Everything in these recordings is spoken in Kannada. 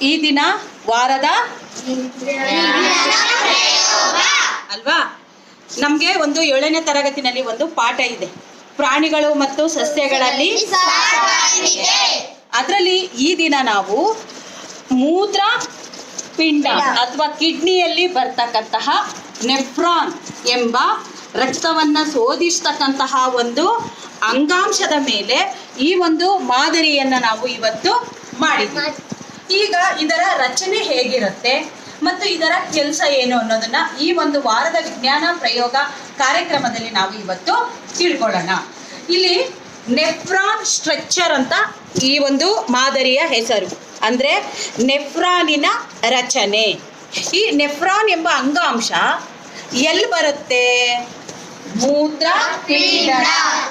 ಈ ದಿನ ವಾರದ ಅಲ್ವಾ? ನಮಗೆ ಒಂದು ಏಳನೇ ತರಗತಿನಲ್ಲಿ ಒಂದು ಪಾಠ ಇದೆ. ಪ್ರಾಣಿಗಳು ಮತ್ತು ಸಸ್ಯಗಳಲ್ಲಿ ಅದರಲ್ಲಿ ಈ ದಿನ ನಾವು ಮೂತ್ರ ಪಿಂಡ ಅಥವಾ ಕಿಡ್ನಿಯಲ್ಲಿ ಬರ್ತಕ್ಕಂತಹ ನೆಫ್ರಾನ್ ಎಂಬ ರಕ್ತವನ್ನು ಶೋಧಿಸ್ತಕ್ಕಂತಹ ಒಂದು ಅಂಗಾಂಶದ ಮೇಲೆ ಈ ಒಂದು ಮಾದರಿಯನ್ನು ನಾವು ಇವತ್ತು ಮಾಡಿದ್ವಿ ಈಗ ಇದರ ರಚನೆ ಹೇಗಿರುತ್ತೆ ಮತ್ತು ಇದರ ಕೆಲಸ ಏನು ಅನ್ನೋದನ್ನ ಈ ಒಂದು ವಾರದ ವಿಜ್ಞಾನ ಪ್ರಯೋಗ ಕಾರ್ಯಕ್ರಮದಲ್ಲಿ ನಾವು ಇವತ್ತು ತಿಳ್ಕೊಳ್ಳೋಣ. ಇಲ್ಲಿ ನೆಫ್ರಾನ್ ಸ್ಟ್ರಕ್ಚರ್ ಅಂತ ಈ ಒಂದು ಮಾದರಿಯ ಹೆಸರು. ಅಂದರೆ ನೆಫ್ರಾನಿನ ರಚನೆ. ಈ ನೆಫ್ರಾನ್ ಎಂಬ ಅಂಗಾಂಶ ಎಲ್ಲಿ ಬರುತ್ತೆ? ಮೂತ್ರ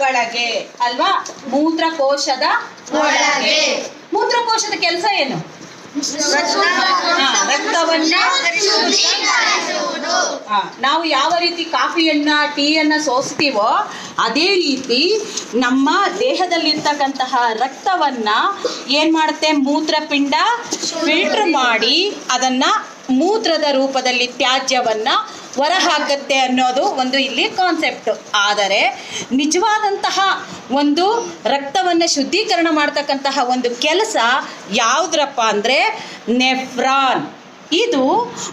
ಒಳಗೆ. ಅಲ್ವಾ? ಮೂತ್ರಕೋಶದ ಒಳಗೆ. ಮೂತ್ರಕೋಶದ ಕೆಲಸ ಏನು? ರಕ್ತವನ್ನ ನಾವು ಯಾವ ರೀತಿ ಕಾಫಿಯನ್ನ, ಟೀಯನ್ನ ಸೋಸ್ತೀವೋ ಅದೇ ರೀತಿ ನಮ್ಮ ದೇಹದಲ್ಲಿರ್ತಕ್ಕಂತಹ ರಕ್ತವನ್ನ ಏನ್ ಮಾಡುತ್ತೆ? ಮೂತ್ರಪಿಂಡ ಫಿಲ್ಟರ್ ಮಾಡಿ ಅದನ್ನ ಮೂತ್ರದ ರೂಪದಲ್ಲಿ ತ್ಯಾಜ್ಯವನ್ನ ಹೊರಹಾಕತ್ತೆ ಅನ್ನೋದು ಒಂದು ಇಲ್ಲಿ ಕಾನ್ಸೆಪ್ಟ್ ಆದರೆ ನಿಜವಾದಂತಹ ಒಂದು ರಕ್ತವನ್ನು ಶುದ್ಧೀಕರಣ ಮಾಡ್ತಕ್ಕಂತಹ ಒಂದು ಕೆಲಸ ಯಾವುದ್ರಪ್ಪ ಅಂದರೆ ನೆಫ್ರಾನ್. ಇದು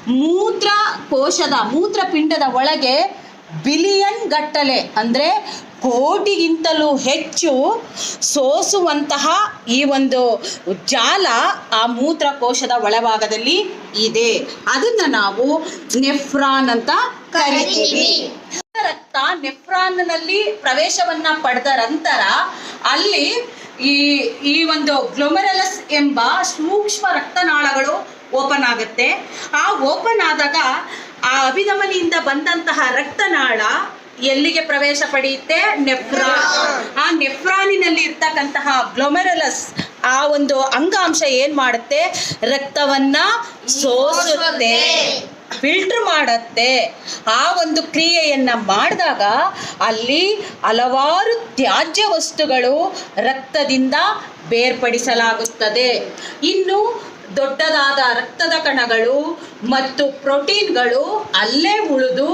ಮೂತ್ರ ಕೋಶದ ಮೂತ್ರಪಿಂಡದ ಒಳಗೆ ಬಿಲಿಯನ್ ಗಟ್ಟಲೆ. ಅಂದರೆ ಕೋಟಿಗಿಂತಲೂ ಹೆಚ್ಚು ಸೋಸುವಂತಹ ಈ ಒಂದು ಜಾಲ ಆ ಮೂತ್ರಕೋಶದ ಒಳಭಾಗದಲ್ಲಿ ಇದೆ. ಅದನ್ನು ನಾವು ನೆಫ್ರಾನ್ ಅಂತ ಕರಿತೀವಿ. ರಕ್ತ ನೆಫ್ರಾನ್ನಲ್ಲಿ ಪ್ರವೇಶವನ್ನ ಪಡೆದ ನಂತರ ಅಲ್ಲಿ ಈ ಈ ಒಂದು ಗ್ಲೊಮೆರಲಸ್ ಎಂಬ ಸೂಕ್ಷ್ಮ ರಕ್ತನಾಳಗಳು ಓಪನ್ ಆಗುತ್ತೆ. ಆ ಓಪನ್ ಆದಾಗ ಆ ಅಭಿಧಮನಿಯಿಂದ ಬಂದಂತಹ ರಕ್ತನಾಳ ಎಲ್ಲಿಗೆ ಪ್ರವೇಶ ಪಡೆಯುತ್ತೆ? ನೆಫ್ರಾ ಆ ನೆಫ್ರಾನಿನಲ್ಲಿ ಇರ್ತಕ್ಕಂತಹ ಗ್ಲೊಮೆರಲಸ್ ಆ ಒಂದು ಅಂಗಾಂಶ ಏನ್ ಮಾಡುತ್ತೆ? ರಕ್ತವನ್ನ ಸೋಸುತ್ತೆ ಫಿಲ್ಟರ್ ಮಾಡತ್ತೆ. ಆ ಒಂದು ಕ್ರಿಯೆಯನ್ನ ಮಾಡಿದಾಗ ಅಲ್ಲಿ ಹಲವಾರು ತ್ಯಾಜ್ಯ ವಸ್ತುಗಳು ರಕ್ತದಿಂದ ಬೇರ್ಪಡಿಸಲಾಗುತ್ತದೆ. ಇನ್ನು ದೊಡ್ಡದಾದ ರಕ್ತದ ಕಣಗಳು ಮತ್ತು ಪ್ರೋಟೀನ್ಗಳು ಅಲ್ಲೇ ಉಳಿದು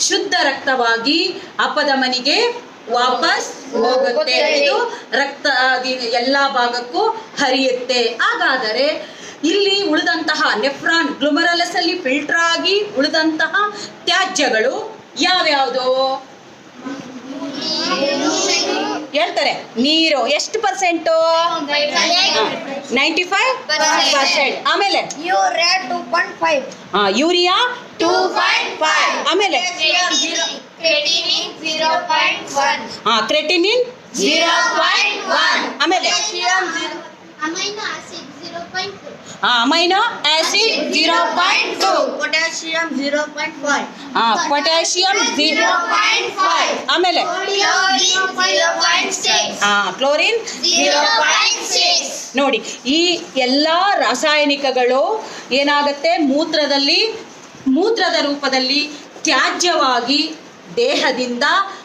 ಶುದ್ಧ ರಕ್ತವಾಗಿ ಅಪಧಮನಿಗೆ ವಾಪಸ್ ಹೋಗುತ್ತೆ ಇದು ರಕ್ತ ಎಲ್ಲ ಭಾಗಕ್ಕೂ ಹರಿಯುತ್ತೆ. ಹಾಗಾದರೆ ಇಲ್ಲಿ ಉಳಿದಂತಹ ನೆಫ್ರಾನ್ ಗ್ಲುಮರಲಸ್ ಅಲ್ಲಿ ಫಿಲ್ಟರ್ ಆಗಿ ಉಳಿದಂತಹ ತ್ಯಾಜ್ಯಗಳು ಯಾವ್ಯಾವುದು? ಹೇಳ್ತಾರೆ ನೀರು ಎಷ್ಟು ಪರ್ಸೆಂಟು ನೈಂಟಿ ಫೈವ್ ಪರ್ಸೆಂಟ್ ಆಮೇಲೆ ಯೂರಿಯಾ? ಟೂ ಪಾಯಿಂಟ್ ಫೈವ್ ಆಮೇಲೆ? ಹಾ ಕ್ರೆಟಿನಿನ್ ಆಮೇಲೆ? Amino acid zero point two. Acid zero point two potassium zero point five. ಹಾ ಪೊಟ್ಯಾಷಿಯಂ ಜೀರೋ ಪಾಯಿಂಟ್ ಫೈವ್. ಆಮೇಲೆ? ಹಾ ಕ್ಲೋರಿನ್ ಜೀರೋ ಪಾಯಿಂಟ್ ಸಿಕ್ಸ್. ನೋಡಿ ಈ ಎಲ್ಲ ರಾಸಾಯನಿಕಗಳು ಏನಾಗುತ್ತೆ? ಮೂತ್ರದಲ್ಲಿ ಮೂತ್ರದ ರೂಪದಲ್ಲಿ ತ್ಯಾಜ್ಯವಾಗಿ ದೇಹದಿಂದ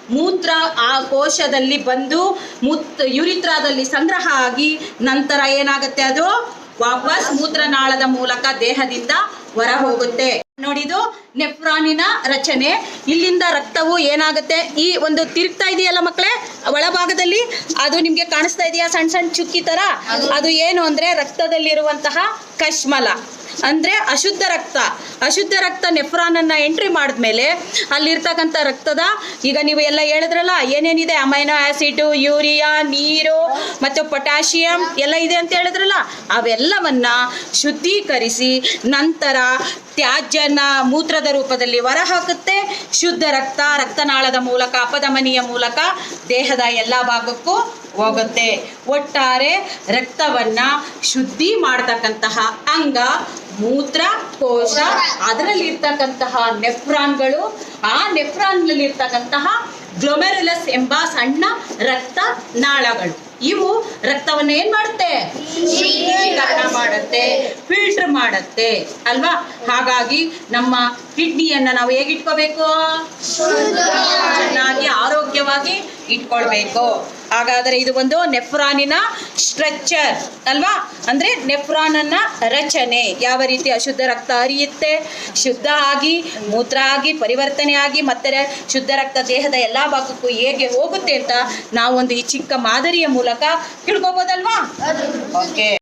ಮೂತ್ರ ಆ ಕೋಶದಲ್ಲಿ ಬಂದು ಮೂತ್ ಯುರಿತ್ರಾದಲ್ಲಿ ಸಂಗ್ರಹ ಆಗಿ ನಂತರ ಏನಾಗುತ್ತೆ ಅದು? ವಾಪಸ್ ಮೂತ್ರನಾಳದ ಮೂಲಕ ದೇಹದಿಂದ ಹೊರ ಹೋಗುತ್ತೆ ನೋಡಿದು ನೆಫ್ರಾನಿನ ರಚನೆ. ಇಲ್ಲಿಂದ ರಕ್ತವು ಏನಾಗುತ್ತೆ? ಈ ಒಂದು ತಿರುಗ್ತಾ ಇದೆಯಲ್ಲ ಮಕ್ಕಳೇ ಒಳಭಾಗದಲ್ಲಿ? ಅದು ನಿಮಗೆ ಕಾಣಿಸ್ತಾ ಇದೆಯಾ ಸಣ್ಣ ಸಣ್ಣ ಚುಕ್ಕಿ ತರ? ಅದು ಏನು ಅಂದ್ರೆ ರಕ್ತದಲ್ಲಿರುವಂತಹ ಕಶ್ಮಲ. ಅಂದ್ರೆ ಅಶುದ್ಧ ರಕ್ತ. ಅಶುದ್ಧ ರಕ್ತ ನೆಫ್ರಾನನ್ನು ಎಂಟ್ರಿ ಮಾಡಿದ್ಮೇಲೆ ಅಲ್ಲಿರ್ತಕ್ಕಂಥ ರಕ್ತದ, ಈಗ ನೀವು ಎಲ್ಲ ಹೇಳಿದ್ರಲ್ಲ, ಏನೇನಿದೆ? ಅಮೈನೋ ಆಸಿಡ್, ಯೂರಿಯಾ, ನೀರು ಮತ್ತು ಪೊಟ್ಯಾಷಿಯಂ ಎಲ್ಲ ಇದೆ ಅಂತ ಹೇಳಿದ್ರಲ್ಲ, ಅವೆಲ್ಲವನ್ನ ಶುದ್ಧೀಕರಿಸಿ ನಂತರ ತ್ಯಾಜ್ಯನ ಮೂತ್ರದ ರೂಪದಲ್ಲಿ ಹೊರಹಾಕುತ್ತೆ. ಶುದ್ಧ ರಕ್ತ, ರಕ್ತನಾಳದ ಮೂಲಕ, ಅಪಧಮನಿಯ ಮೂಲಕ ದೇಹದ ಎಲ್ಲ ಭಾಗಕ್ಕೂ ಹೋಗುತ್ತೆ. ಒಟ್ಟಾರೆ ರಕ್ತವನ್ನ ಶುದ್ಧಿ ಮಾಡತಕ್ಕಂತಹ ಅಂಗ ಮೂತ್ರಕೋಶ ಅದರಲ್ಲಿ ಇರ್ತಕ್ಕಂತಹ ನೆಫ್ರಾನ್ಗಳು ಆ ನೆಫ್ರಾನ್ನಲ್ಲಿ ಇರ್ತಕ್ಕಂತಹ ಗ್ಲೊಮೆರುಲಸ್ ಎಂಬ ಸಣ್ಣ ರಕ್ತ ನಾಳಗಳು ಇವು ರಕ್ತವನ್ನ ಏನ್ ಮಾಡುತ್ತೆ? ಶುದ್ಧೀಕರಣ ಮಾಡುತ್ತೆ. ಮಾಡುತ್ತೆ ಅಲ್ವಾ? ಹಾಗಾಗಿ ನಮ್ಮ ಕಿಡ್ನಿಯನ್ನ ನಾವು ಹೇಗಿಟ್ಕೋಬೇಕು? ಚೆನ್ನಾಗಿ ಆರೋಗ್ಯವಾಗಿ ಇಟ್ಕೊಳ್ಬೇಕು. ಹಾಗಾದರೆ ಇದು ಒಂದು ನೆಫ್ರಾನಿನ ಸ್ಟ್ರಕ್ಚರ್ ಅಲ್ವಾ? ಅಂದರೆ ನೆಫ್ರಾನನ್ನ ರಚನೆ. ಯಾವ ರೀತಿ ಅಶುದ್ಧ ರಕ್ತ ಹರಿಯುತ್ತೆ? ಶುದ್ಧ ಆಗಿ ಮೂತ್ರ ಆಗಿ ಪರಿವರ್ತನೆ ಆಗಿ ಮತ್ತೆ ಶುದ್ಧ ರಕ್ತ ದೇಹದ ಎಲ್ಲ ಭಾಗಕ್ಕೂ ಹೇಗೆ ಹೋಗುತ್ತೆ ಅಂತ ನಾವೊಂದು ಈ ಚಿಕ್ಕ ಮಾದರಿಯ ಮೂಲಕ ತಿಳ್ಕೊಬೋದಲ್ವಾ? ಓಕೆ